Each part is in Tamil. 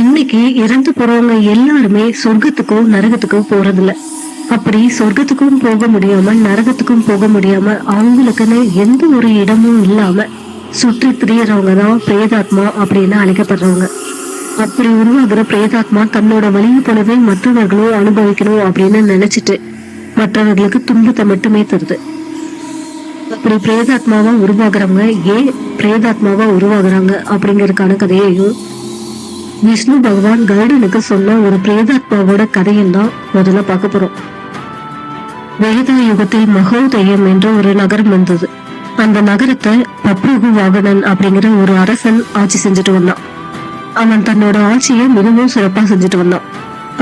இன்னைக்கு இறந்து போறவங்க எல்லாருமே சொர்க்கத்துக்கோ நரகத்துக்கோ போறதில்ல. அப்படி சொர்க்கத்துக்கும் போக முடியாம நரகத்துக்கும் போக முடியாம அவங்களுக்குன்னு எந்த ஒரு இடமும் இல்லாம சுற்றி திரியறவங்க தான் பிரேதாத்மா அப்படின்னு அழைக்கப்படுறவங்க. அப்படி உருவாகிற பிரேதாத்மா தன்னோட வழியை போலவே மற்றவர்களும் அனுபவிக்கணும் அப்படின்னு நினைச்சிட்டு மற்றவர்களுக்கு துன்பத்தை மட்டுமே தருது. அப்படி பிரேதாத்மாவா உருவாகுறவங்க ஏன் பிரேதாத்மாவா உருவாகுறாங்க அப்படிங்கறதுக்கான கதையையும் விஷ்ணு பகவான் கருடனுக்கு சொன்ன ஒரு பிரேதாத்மாவோட கதையும் தான் முதல்ல பார்க்க போறோம். வேதா யுகத்தில் மகோதயம் என்ற ஒரு நகரம் இருந்தது அந்த நகரத்தை பப்ரகு வாகனன் அப்படிங்கிற ஒரு அரசன் ஆட்சி செஞ்சுட்டு வந்தான். அவன் தன்னோட ஆட்சியை மிகவும் சிறப்பா செஞ்சுட்டு வந்தான்.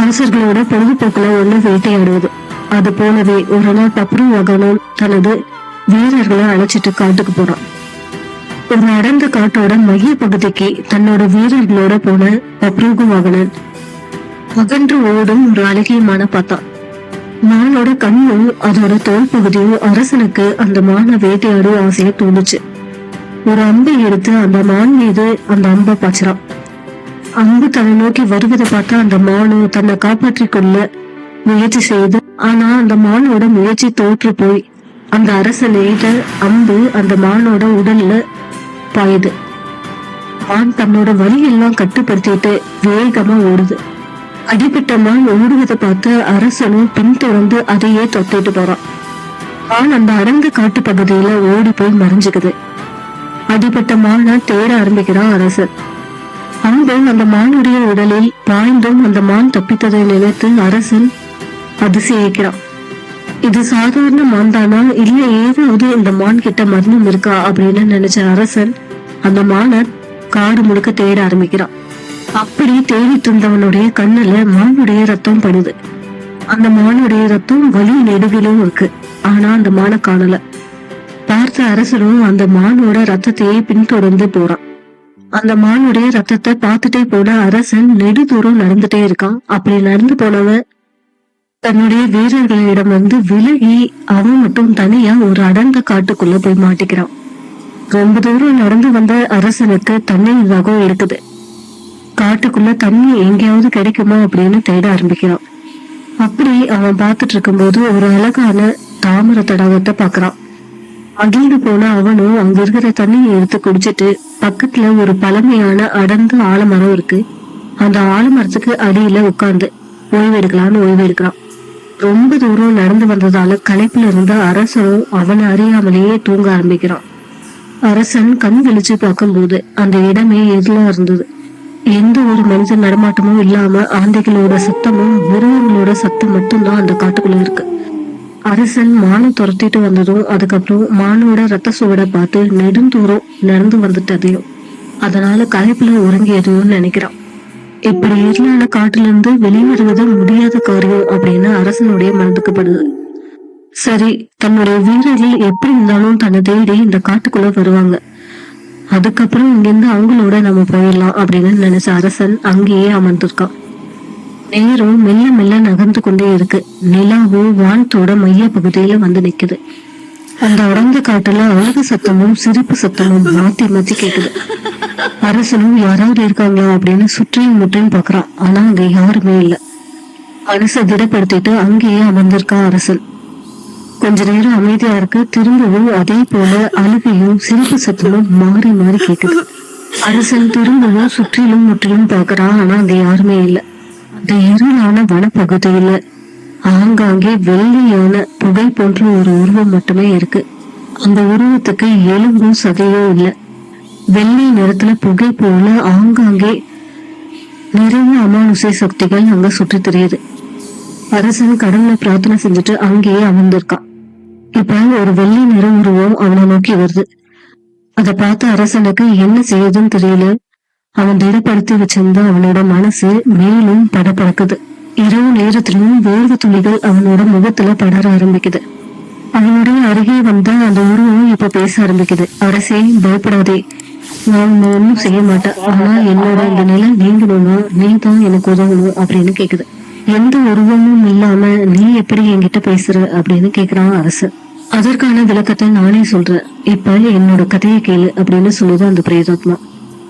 அரசர்களோட பொழுதுபோக்குல ஒண்ணு வேட்டையாடுவது. அது போலவே ஒரு நாள் பப்ரு வாகனன் தனது வீரர்களை அழைச்சிட்டு காட்டுக்கு போறான். ஒரு அடர்ந்த காட்டோட மைய பகுதிக்கு தன்னோட வீரர்களோட போன அப்ரூகு வாகனன் அகன்று ஓடும் ஒரு அழகிய மான மானோட கண்ணும் அதோட தோல் பகுதியும் அரசனுக்கு அந்த மான வேட்டையாடும் ஆசையை தூண்டுச்சு ஒரு அம்பை எடுத்து அந்த மான் மீது அந்த அம்பை பாய்ச்சறான் அம்பு தன்னை நோக்கி வருவதை பார்த்தா அந்த மானும் தன்னை காப்பாற்றிக் கொள்ள முயற்சி செய்து ஆனா அந்த மானோட முயற்சி தோற்று போய். அந்த அரசன் எய்த அம்பு அந்த மானோட உடல்ல பாயுது. மான் தன்னோட வலியெல்லாம் கட்டுப்படுத்திட்டு வேகமா ஓடுது. அடிபட்ட மான் ஓடுவதை பார்த்து அரசனும் பின்தொடர்ந்து அதையே தொத்திட்டு போறான். மான் அந்த அரங்கு காட்டு பகுதியில ஓடி போய் மறைஞ்சுக்குது. அடிபட்ட மானை தேட ஆரம்பிக்கிறான் அரசன். அம்பு அந்த மானுடைய உடலில் பாய்ந்தும் அந்த மான் தப்பித்ததை நினைத்து அரசன் அதிசயிக்கிறான். இது சாதாரண மான் தானா இல்ல ஏதாவது இந்த மான் கிட்ட மர்மம் இருக்கா அப்படின்னு நினைச்ச அரசன் அந்த மானை காடு முழுக்க தேட ஆரம்பிக்கிறான். அப்படி தேடிட்டு இருந்தவனுடைய கண்ணுல மானுடைய ரத்தம் படுது. அந்த மானுடைய ரத்தம் வலி நெடுவிலும் இருக்கு. ஆனா அந்த மானை காணல. பார்த்த அரசனும் அந்த மானோட ரத்தத்தையே பின்தொடர்ந்து போறான். அந்த மானுடைய ரத்தத்தை பார்த்துட்டே போன அரசன் நெடுதூரம் நடந்துட்டே இருக்கான். அப்படி நடந்து போனவன் தன்னுடைய வீரர்களிடம் வந்து விலகி அவன் மட்டும் தனியா ஒரு அடர்ந்த காட்டுக்குள்ள போய் மாட்டிக்கிறான். ரொம்ப தூரம் நடந்து வந்த அரசனுக்கு தண்ணி வகம் இருக்குது. காட்டுக்குள்ள தண்ணி எங்கேயாவது கிடைக்குமா அப்படின்னு தேட ஆரம்பிக்கிறான். அப்படி அவன் பார்த்துட்டு இருக்கும்போது ஒரு அழகான தாமரை தடாகத்தை பாக்குறான் அகிழ்ந்து போன அவனும் அங்க இருக்கிற தண்ணியை எடுத்து குடிச்சிட்டு பக்கத்துல ஒரு பழமையான அடர்ந்த ஆலமரம் இருக்கு. அந்த ஆலமரத்துக்கு அடியில உட்கார்ந்து ஓய்வு எடுக்கலாம்னு ஓய்வு எடுக்கிறான் ரொம்ப தூரம் நடந்து வந்ததால களைப்புல இருந்த அரசனும் அவனை அறியாமலேயே தூங்க ஆரம்பிக்கிறான். அரசன் கண் விழிச்சு பார்க்கும்போது அந்த இடமே எதுலா இருந்தது. எந்த ஒரு மனித நடமாட்டமும் இல்லாம ஆந்தைகளோட சத்தமும் மிருகங்களோட சத்தம் மட்டும்தான் அந்த காட்டுக்குள்ள இருக்கு. அரசன் மானை துரத்திட்டு வந்ததும் அதுக்கப்புறம் மானோட ரத்த சுவடை பார்த்து நெடுந்தூரம் நடந்து வந்துட்டதையும் அதனால களைப்புல உறங்கியதையும் நினைக்கிறான். இப்படி இருளான காட்டுல இருந்து வெளிவருவது முடியாத காரியம் அப்படின்னு அரசனுடைய மனதுக்கு படுது. சரி தன்னுடைய வீரர்கள் எப்படி இருந்தாலும் தன்னை தேடி இந்த காட்டுக்குள்ள வருவாங்க. அதுக்கப்புறம் இங்கிருந்து அவங்களோட நம்ம போயிடலாம் அப்படின்னு நினைச்ச அரசன் அங்கேயே அமர்ந்திருக்கான். நேரம் மெல்ல மெல்ல நகர்ந்து கொண்டே இருக்கு. நிலாவும் வானத்தோட மைய பகுதியில வந்து நிக்குது. அந்த உடந்த காட்டுல அழகு சத்தமும் சிரிப்பு சத்தமும் மாத்தி மாத்தி கேக்குது. அரசனும் யாராவது இருக்காங்களா? அப்படின்னு சுற்றியும் முற்றியும் பாக்குறான். ஆனா அங்க யாருமே இல்ல. மனசை திடப்படுத்திட்டு அங்கேயே அமர்ந்திருக்கான் அரசன். கொஞ்ச நேரம் அமைதியா இருக்க திரும்பவும் அதே போல அழுகையும் சிரிப்பு சத்தமும் மாறி மாறி கேக்குது அரசன் திரும்பவும் சுற்றிலும் முற்றிலும் பாக்குறான் ஆனா அங்க யாருமே இல்ல. அந்த இருளான வனப்பகுதியில ஆங்காங்கே வெள்ளியான புகை போன்ற ஒரு உருவம் மட்டுமே இருக்கு. அந்த உருவத்துக்கு எலும்பும் சதையும் இல்ல. வெள்ளை நிறத்துல புகை போல ஆங்காங்கே நிறைய அமானுஷ சக்திகள் அங்க சுற்றி தெரியுது. அரசன் கடவுளை பிரார்த்தனை செஞ்சுட்டு அங்கேயே அமர்ந்திருக்கான். இப்ப ஒரு வெள்ளை நிற உருவம் அவனை நோக்கி வருது. அத பார்த்த அரசனுக்கு என்ன செய்யுதுன்னு தெரியல. அவன் திடப்படுத்தி வச்சிருந்த அவனோட மனசு மேலும் படபடக்குது. இரவு நேரத்திலும் வேர்வை துளிகள் அவனோட முகத்துல படர ஆரம்பிக்குது. அவனுடைய அருகே வந்த அந்த உருவம் இப்ப பேச ஆரம்பிக்குது. அரசே பயப்படாதே. நான் ஒன்னும் செய்ய மாட்டேன். ஆனா என்னோட இந்த நிலை நீங்கணும்னா நீ தான் எனக்கு உதவணும் அப்படின்னு கேக்குது. எந்த உருவமும் இல்லாம நீ எப்படி என்கிட்ட பேசுற? அப்படின்னு கேக்குறான் அரசு அதற்கான விளக்கத்தை நானே சொல்றேன். இப்ப என்னோட கதையை கேளு அப்படின்னு சொல்லுது அந்த பிரேதாத்மா.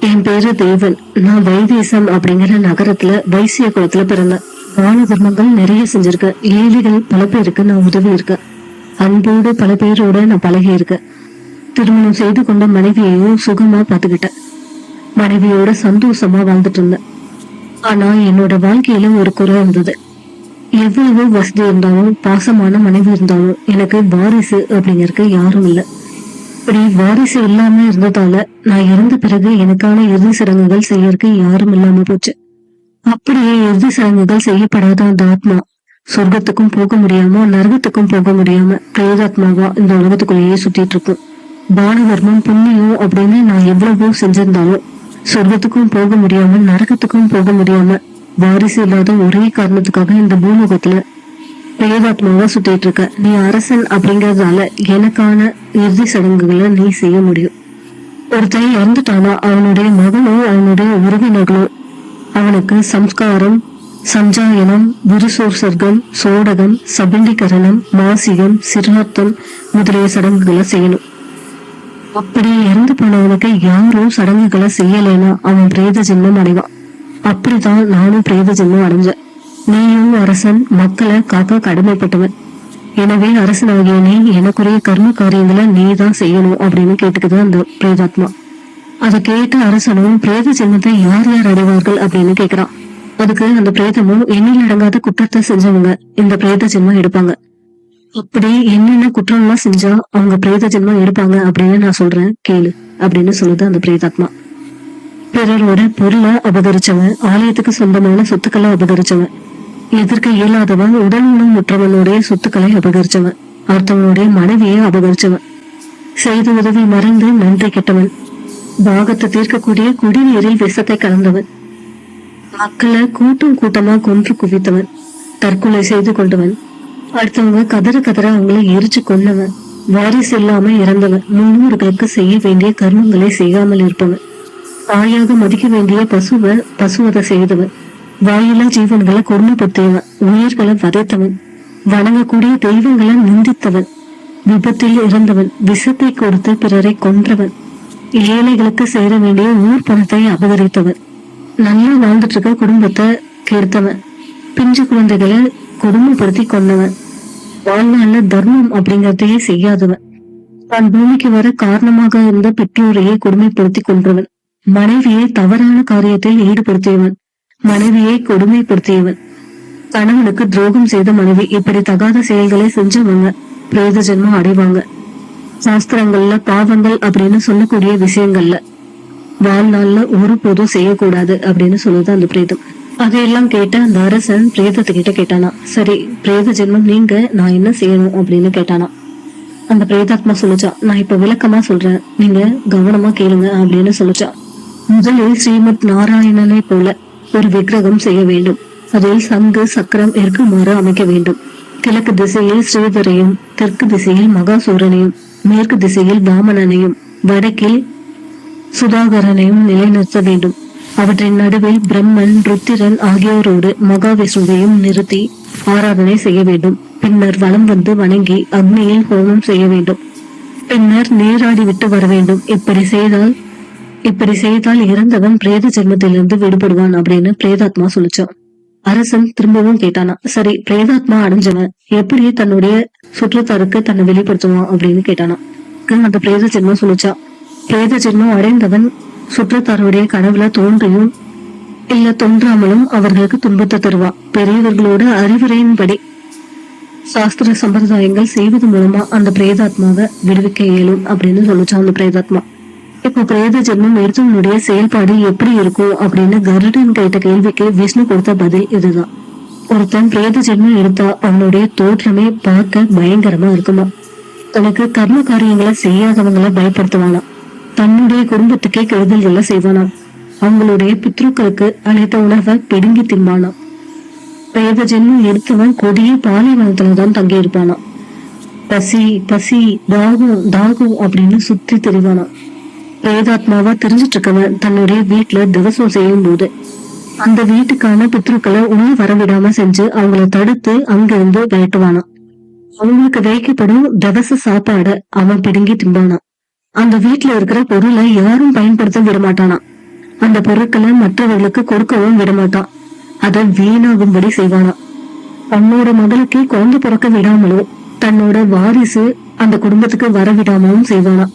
என் பேரு தேவன். நான் வைதேசம் அப்படிங்கிற நகரத்துல வைசிய குளத்துல பிறந்தேன். தான தர்மங்கள் நிறைய செஞ்சிருக்கேன் ஏழைகள் பல பேருக்கு நான் உதவி இருக்கேன். அன்போடு பல பேரோட நான் பழகி இருக்கேன் திருமணம் செய்து கொண்ட மனைவியையும் சுகமா பார்த்துக்கிட்டேன். மனைவியோட சந்தோஷமா வாழ்ந்துட்டு இருந்தேன். ஆனா என்னோட வாழ்க்கையில ஒரு குறை இருந்தது எவ்வளவு வசதி இருந்தாலும் பாசமான மனைவி இருந்தாலும் எனக்கு வாரிசு அப்படிங்கறக்கு யாரும் இல்லை. இப்படி வாரிசு இல்லாம இருந்ததால நான் இறந்த பிறகு எனக்கான இறுதி சடங்குகள் செய்யறதுக்கு யாரும் இல்லாம போச்சு. அப்படியே இறுதி சடங்குகள் செய்யப்படாத அந்த ஆத்மா சொர்க்கத்துக்கும் போக முடியாம நரகத்துக்கும் போக முடியாம பிரேதாத்மாவா இந்த உலகத்துக்குள்ளேயே சுத்திட்டு இருக்கும். பானதர்மம் புண்ணியம் அப்படின்னு நான் எவ்வளவோ செஞ்சிருந்தாலும் சொர்க்கத்துக்கும் போக முடியாம நரகத்துக்கும் போக முடியாம வாரிசு இல்லாத ஒரே காரணத்துக்காக இந்த பூலோகத்துல பிரேதாத்மாவா சுத்திட்டு இருக்க. நீ அரசன் அப்படிங்கறதால எனக்கான இறுதி சடங்குகளை நீ செய்ய முடியும். ஒருத்தன் இறந்துட்டானா அவனுடைய மகனோ அவனுடைய உறவினர்களோ அவனுக்கு சம்ஸ்காரம் சஞ்சாயனம் விருசோர்சர்க்கம் சோடகம் சபண்டிகரணம் மாசிகம் சிறுநத்தம் முதலிய சடங்குகளை செய்யணும். அப்படி இறந்து போனவனுக்கு யாரும் சடங்குகளை செய்யலைன்னா அவன் பிரேத ஜென்மம் அடைவான். அப்படிதான் நானும் பிரேத ஜென்மம் அடைஞ்சேன் நீயும் அரசன் மக்களை காக்க கடமைப்பட்டவன். எனவே அரசனாகிய நீ எனக்குரிய கர்ம காரியங்களை நீ தான் செய்யணும் அப்படின்னு கேட்டுக்குது அந்த பிரேதாத்மா. அதை கேட்டு அரசனும் பிரேத ஜென்மத்தை யார் யார் அடைவார்கள் அப்படின்னு கேக்குறான். அதுக்கு அந்த பிரேதமும் எண்ணில் அடங்காத குற்றத்தை செஞ்சவங்க இந்த பிரேத ஜென்மம் எடுப்பாங்க. அப்படி என்னென்ன குற்றம்லாம் செஞ்சா அவங்க பிரேத ஜென்மம் எடுப்பாங்க அப்படின்னு நான் சொல்றேன் கேளு அப்படின்னு சொல்லுது அந்த பிரேதாத்மா. பிறரோட பொருளை அபகரிச்சவன் ஆலயத்துக்கு சொந்தமான சொத்துக்களை அபகரிச்சவன் எதிர்க்க இயலாதவன் உடல் உணம் முற்றவனுடைய சொத்துக்களை அபகரிச்சவன் அடுத்தவனுடைய மனைவியை அபகரிச்சவன் செய்த உதவி மறந்து நன்றி கெட்டவன் பாகத்தை தீர்க்கக்கூடிய குடிநீரில் விஷத்தை கலந்தவன் மக்களை கூட்டம் கூட்டமா கொன்று குவித்தவன் தற்கொலை செய்து கொண்டவன் அடுத்தவங்க கதற கதற அவங்களை எரிச்சு கொன்னவன் வாரிசு இல்லாம இறந்தவன் முன்னோர்களுக்கு செய்ய வேண்டிய கர்மங்களை செய்யாமல் இருப்பவன். தாயாக மதிக்க வேண்டிய பசுவை பசுவதை செய்தவன். வாயிலா ஜீவன்களை கொடுமைப்படுத்தியவன் உயிர்களை வதைத்தவன். வணங்கக்கூடிய தெய்வங்களை நிந்தித்தவன். விபத்தில் இறந்தவன். விஷத்தை கொடுத்து பிறரை கொன்றவன். ஏழைகளுக்கு சேர வேண்டிய ஊர் பணத்தை அபகரித்தவன். நல்லா வாழ்ந்துட்டு இருக்க குடும்பத்தை கெடுத்தவன். பிஞ்சு குழந்தைகளை கொடுமைப்படுத்தி கொண்டவன். வாழ்நாள்ல தர்மம் அப்படிங்கறதையே செய்யாதவன். தான் பூமிக்கு வர காரணமாக இருந்த பெற்றோரையே கொடுமைப்படுத்தி கொன்றவன். மனைவியை தவறான காரியத்தில் ஈடுபடுத்தியவன் மனைவியை கொடுமைப்படுத்தியவன். கணவனுக்கு துரோகம் செய்த மனைவி இப்படி தகாத செயல்களை செஞ்சவங்க பிரேத ஜென்மம் அடைவாங்க. சாஸ்திரங்கள்ல பாவங்கள் அப்படின்னு சொல்லக்கூடிய விஷயங்கள்ல வாழ்நாள்ல ஒரு போதும் செய்யக்கூடாது அப்படின்னு சொல்லுது அந்த பிரேதம். அதையெல்லாம் கேட்ட அந்த அரசன் பிரேதத்துக்கிட்ட கேட்டானா சரி பிரேத ஜென்மம் நீங்க நான் என்ன செய்யணும்? அப்படின்னு கேட்டானா. அந்த பிரேதாத்மா சொல்லுச்சா நான் இப்ப விளக்கமா சொல்றேன். நீங்க கவனமா கேளுங்க அப்படின்னு சொல்லுச்சா. முதலில் ஸ்ரீமத் நாராயணனை போல ஒரு விக்கிரகம் செய்ய வேண்டும். அதில் சங்கு சக்கரம் இருக்குமாறு அமைக்க வேண்டும். கிழக்கு திசையில் ஸ்ரீதரையும் தெற்கு திசையில் மகாசூரனையும் மேற்கு திசையில் வாமனனையும் வடக்கில் சுதாகரனையும் நிலைநிறுத்த வேண்டும். அவற்றின் நடுவில் பிரம்மன் ருத்திரன் ஆகியோரோடு மகாவிஷ்ணுவையும் நிறுத்தி ஆராதனை செய்ய வேண்டும். பின்னர் வலம் வந்து வணங்கி அக்னியில் ஹோமம் செய்ய வேண்டும். பின்னர் நீராடி விட்டு வர வேண்டும். இப்படி செய்தால் இப்படி செய்தால் இறந்தவன் பிரேத ஜென்மத்திலிருந்து விடுபடுவான் அப்படின்னு பிரேதாத்மா சொல்லிச்சான் அரசன் திரும்பவும் கேட்டானா சரி பிரேதாத்மா அடைஞ்சவன் எப்படி தன்னுடைய சுற்றத்தாருக்கு தன்னை வெளிப்படுத்துவான் அப்படின்னு கேட்டானா. அந்த பிரேத ஜென்மம் சொல்லிச்சா பிரேத ஜென்மம் அடைந்தவன் சுற்றத்தாருடைய கனவுல தோன்றியும் இல்ல தோன்றாமலும் அவர்களுக்கு துன்பத்தை தருவா. பெரியவர்களோட அறிவுரையின்படி சாஸ்திர சம்பிரதாயங்கள் செய்வது மூலமா அந்த பிரேதாத்மாவை விடுவிக்க இயலும் அப்படின்னு சொல்லிச்சான் அந்த பிரேதாத்மா. இப்போ பிரேத ஜென்மம் எடுத்தவனுடைய செயல்பாடு எப்படி இருக்கும் அப்படின்னு கருடன் கேட்ட கேள்விக்கு விஷ்ணு கொடுத்த பதில் இதுதான். ஒருத்தன் பிரேத ஜென்மம் எடுத்தா அவனுடைய தோற்றமே பார்க்க பயங்கரமா இருக்குமா? தனக்கு கர்ம காரியங்களை செய்யாதவங்களை பயப்படுத்துவானா தன்னுடைய குடும்பத்துக்கே கெடுதல்களை செய்வானா அவங்களுடைய பித்ருக்களுக்கு அனைத்த உணவை பிடுங்கி திம்பானா பிரேத ஜென்மம் எடுத்தவன் கொடிய பாலைவனத்துலதான் தங்கி இருப்பானா பசி பசி தாகம் தாகம் அப்படின்னு சுத்தி தெரிவானாம். ஏதாத்மாவா தெரிஞ்சிட்டு இருக்கவன் தன்னுடைய வீட்டுல திவசம் செய்யும் போது அந்த வீட்டுக்கான பித்ருக்களை உள்ள வரவிடாம செஞ்சு அவங்கள தடுத்து அங்கிருந்து விரட்டுவானாம் அவங்களுக்கு வைக்கப்படும் தவச சாப்பாட அவன் பிடுங்கி திம்பானான் அந்த வீட்டுல இருக்கிற பொருளை யாரும் பயன்படுத்த விட மாட்டானா அந்த பொருட்களை மற்றவர்களுக்கு கொடுக்கவும் விடமாட்டான். அதை வீணாகும்படி செய்வானா தன்னோட மகளுக்கு குழந்தை பிறக்க விடாமலும் தன்னோட வாரிசு அந்த குடும்பத்துக்கு வர விடாமலும் செய்வானா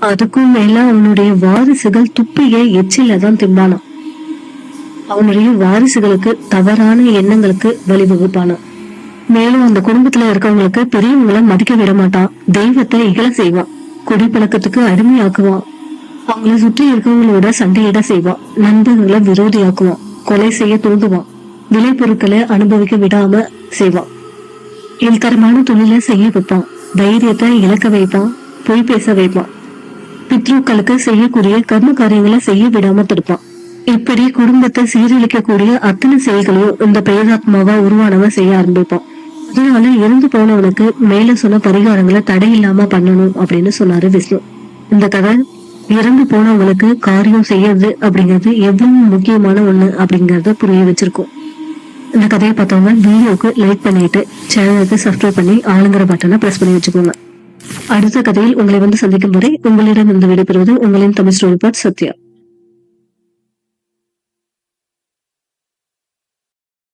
அதுக்கும் மேல அவனுடைய வாரிசுகள் துப்பிய எச்சில தான் திம்பானான் அவனுடைய வாரிசுகளுக்கு தவறான எண்ணங்களுக்கு வழிவகுப்பானான் மேலும் அந்த குடும்பத்துல இருக்கவங்களுக்கு பெரியவங்களை மதிக்க விட மாட்டான் தெய்வத்தை இகழ செய்வான். குடிப்பழக்கத்துக்கு அடிமையாக்குவான். அவங்கள சுற்றி இருக்கவங்களோட சண்டையிட செய்வான். நண்பர்களை விரோதியாக்குவான். கொலை செய்ய தூண்டுவான். விளைபொருட்களை அனுபவிக்க விடாம செய்வான். இல்தரமான தொழிலை செய்ய வைப்பான். தைரியத்தை இழக்க வைப்பான். பொய் பேச வைப்பான். பித்ருக்களுக்கு செய்யக்கூடிய கர்ம காரியங்களை செய்ய விடாம தடுப்பான். இப்படி குடும்பத்தை சீரழிக்கக்கூடிய அத்தனை செயல்களையும் இந்த பிரேதாத்மாவா உருவானவன் செய்ய ஆரம்பிப்பான். அதனால இறந்து போனவனுக்கு மேல சொன்ன பரிகாரங்களை தடையில்லாம பண்ணணும் அப்படின்னு சொன்னாரு விஷ்ணு. இந்த கதை இறந்து போனவங்களுக்கு காரியம் செய்யறது அப்படிங்கிறது எவ்வளவு முக்கியமான ஒண்ணு அப்படிங்கறத புரிய வச்சிருக்கோம். இந்த கதையை பார்த்தவங்க வீடியோக்கு லைக் பண்ணிட்டு சேனலுக்கு சப்ஸ்கிரைப் பண்ணி ஆளுங்கிற பட்டனை பிரஸ் பண்ணி வச்சுக்கோங்க. அடுத்த கதையில் உங்களை வந்து சந்திக்கும் வரை உங்களிடம் இருந்து விடைபெறுவது உங்களின் தமிழ் ஸ்டோரி பாட் சத்யா.